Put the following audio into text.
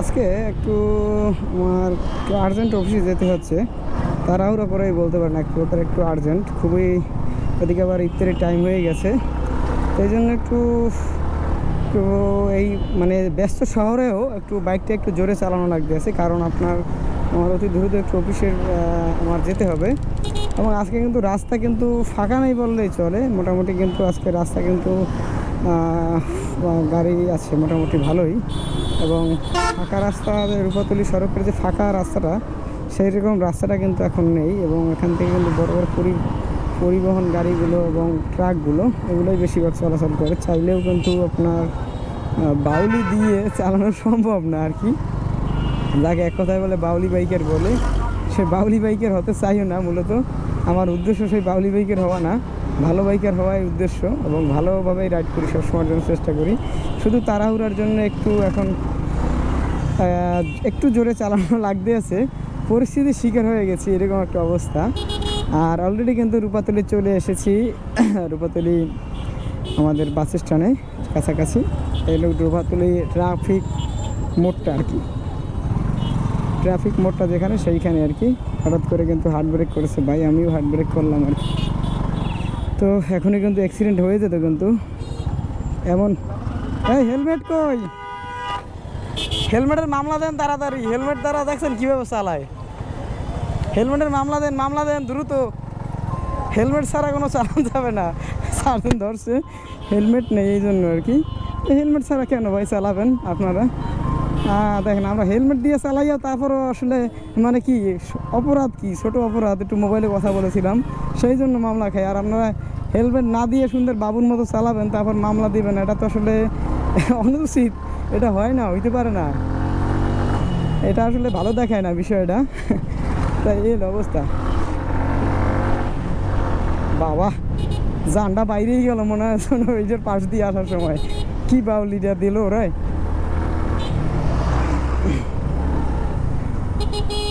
আজকে একটু আমার একটু আর্জেন্ট অফিসে যেতে হচ্ছে। তাড়াহুড়ো করেই বলতে পারেন, এক প্রকার একটু আর্জেন্ট খুবই ওদিকে আবার ইফতারের টাইম হয়ে গেছে। এই জন্য একটু একটু এই মানে ব্যস্ত শহরেও একটু বাইকটা একটু জোরে চালানো লাগতেছে। কারণ আপনার, আমার অতি দ্রুত একটু অফিসের আমার যেতে হবে। এবং আজকে কিন্তু রাস্তা কিন্তু ফাঁকা নেই বললেই চলে। মোটামুটি কিন্তু আজকে রাস্তা কিন্তু গাড়ি আছে মোটামুটি ভালোই। এবং ফাঁকা রাস্তা রূপাতলি সড়কের যে ফাঁকা রাস্তাটা সেই রকম রাস্তাটা কিন্তু এখন নেই এবং এখান থেকে কিন্তু বড় বড় পরি, পরিবহন গাড়িগুলো এবং ট্রাকগুলো, এগুলোই বেশিরভাগ চলাচল করে। চাইলেও কিন্তু আপনার বাউলি দিয়ে চালানো সম্ভব না আর কি। যাকে এক কথায় বলে বাউলি বাইকের বলে, সে বাউলি বাইকের হতে চাইও না মূলত। আমার উদ্দেশ্য সেই বাউলি বাইকের হওয়া না। ভালো বাইকার হওয়াই উদ্দেশ্য এবং ভালোভাবেই রাইড করি, সবসময়ের জন্য চেষ্টা করি। শুধু তাড়াহুড়ার জন্য একটু এখন একটু জোরে চালানো লাগতে আছে। পরিস্থিতির শিকার হয়ে গেছি, এরকম একটা অবস্থা। আর অলরেডি কিন্তু রূপাতলি চলে এসেছি। রূপাতলি আমাদের বাস স্ট্যান্ডে, কাছাকাছি। এই লোক রূপাতলি ট্রাফিক মোড়টা আর কি। ট্রাফিক মোড়টা যেখানে, সেইখানে আর কি। হঠাৎ করে কিন্তু হার্ট ব্রেক করেছে ভাই, আমিও হার্ট ব্রেক করলাম আর কি। তো এখনই কিন্তু অ্যাক্সিডেন্ট হয়ে যেত কিন্তু। এমন এই হেলমেট কই? হেলমেটের মামলা দেন তাড়াতাড়ি, হেলমেট দ্বারা দেখছেন কীভাবে চালায়। হেলমেটের মামলা দেন মামলা দেন, দ্রুত। হেলমেট ছাড়া কোনো চালানো যাবে না। সার্জন ধরছে। হেলমেট নেই এই জন্য আর কি। হেলমেট ছাড়া কেন ভাই চালাবেন আপনারা? দেখেন আমরা হেলমেট দিয়ে চালাইয়া তারপরও আসলে মানে কি, অপরাধ কি? ছোট অপরাধ, একটু মোবাইলে কথা বলেছিলাম। সেই জন্য মামলা খাই। আর আপনারা হেলমেট না দিয়ে সুন্দর বাবুর মতো চালাবেন, তারপর মামলা দিবেন। এটা তো আসলে অনুচিত। এটা হয় না, হইতে পারে না। এটা আসলে ভালো দেখায় না বিষয়টা। তাই এই অবস্থা। বাবা, জানটা বাইরেই গেল মনে হয় ওই যে পাশ দিয়ে আসার সময়। কি বাউলিটা দিল ওরাই